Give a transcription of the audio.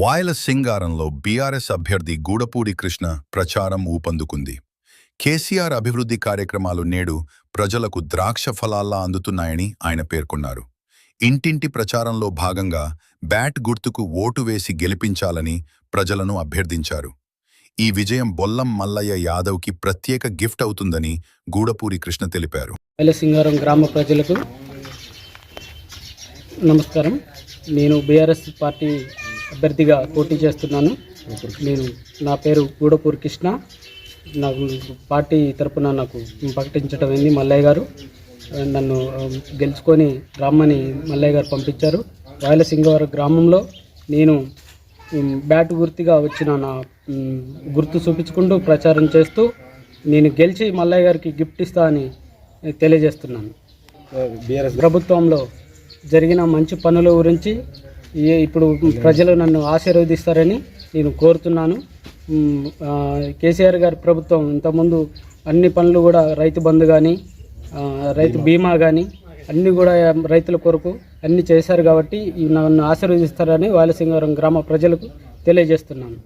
Vayala సింగారంలో BRS అభ్యర్థి గూడపూడి కృష్ణ ప్రచారం ఊపందుకుంది. కేసీఆర్ అభివృద్ధి కార్యక్రమాలు నేడు ప్రజలకు ద్రాక్ష ఫలాల్లా అందుతున్నాయని ఆయన పేర్కొన్నారు. ఇంటింటి ప్రచారంలో భాగంగా బ్యాట్ గుర్తుకు ఓటు వేసి గెలిపించాలని ప్రజలను అభ్యర్థించారు. ఈ విజయం బొల్లం మల్లయ్య యాదవ్కి ప్రత్యేక గిఫ్ట్ అవుతుందని గూడపూరి కృష్ణ తెలిపారు. సింగారం గ్రామ ప్రజలకు నమస్కారం. నేను బీఆర్ఎస్ పార్టీ అభ్యర్థిగా పోటీ చేస్తున్నాను. నేను నా పేరు గూడపూర్ కృష్ణ. నాకు పార్టీ తరపున నాకు ప్రకటించడం అయింది మల్లయ్య గారు. నన్ను గెలుచుకొని రమ్మని మల్లయ్య గారు పంపించారు. రాయలసింగవరం గ్రామంలో నేను బ్యాట్ గుర్తుగా వచ్చిన నా గుర్తు చూపించుకుంటూ ప్రచారం చేస్తూ నేను గెలిచి మల్లయ్య గారికి గిఫ్ట్ ఇస్తా అని తెలియజేస్తున్నాను. ప్రభుత్వంలో జరిగిన మంచి పనుల గురించి ఇప్పుడు ప్రజలు నన్ను ఆశీర్వదిస్తారని నేను కోరుతున్నాను. కేసీఆర్ గారి ప్రభుత్వం ఇంతకుముందు అన్ని పనులు కూడా రైతు బంధు కానీ రైతు బీమా కానీ అన్నీ కూడా రైతుల కొరకు అన్నీ చేశారు కాబట్టి నన్ను ఆశీర్వదిస్తారని వాలసింగారం గ్రామ ప్రజలకు తెలియజేస్తున్నాను.